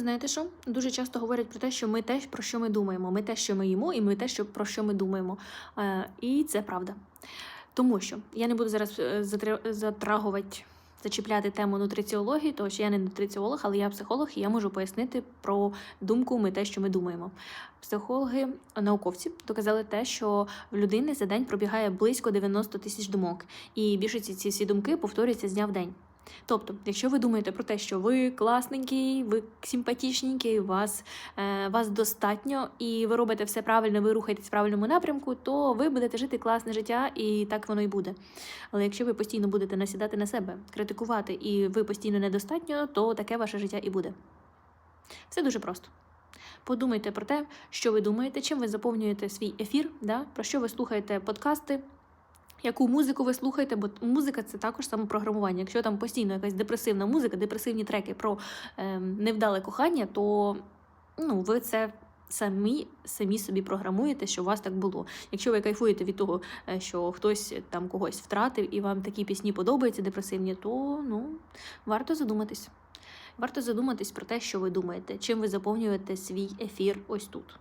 Знаєте що? Дуже часто говорять про те, що ми те, про що ми думаємо. Ми те, що ми їмо, і ми те, що, про що ми думаємо. Е, і це правда. Тому що я не буду зараз е, затрагувати, зачіпляти тему нутриціології, тому що я не нутриціолог, але я психолог, і я можу пояснити про думку ми те, що ми думаємо. Психологи, науковці доказали те, що в людини за день пробігає близько 90 тисяч думок, і більшість ці всі думки повторюються з дня в день. Тобто, якщо ви думаєте про те, що ви класненький, ви симпатичненький, вас, е, вас достатньо, і ви робите все правильно, ви рухаєтесь в правильному напрямку, то ви будете жити класне життя, і так воно і буде. Але якщо ви постійно будете насідати на себе, критикувати, і ви постійно недостатньо, то таке ваше життя і буде. Все дуже просто. Подумайте про те, що ви думаєте, чим ви заповнюєте свій ефір, да? про що ви слухаєте подкасти, яку музику ви слухаєте, бо музика це також самопрограмування. Якщо там постійно якась депресивна музика, депресивні треки про ем, невдале кохання, то ну, ви це самі, самі собі програмуєте, що у вас так було. Якщо ви кайфуєте від того, е, що хтось там когось втратив і вам такі пісні подобаються депресивні, то ну, варто задуматись. Варто задуматись про те, що ви думаєте, чим ви заповнюєте свій ефір ось тут.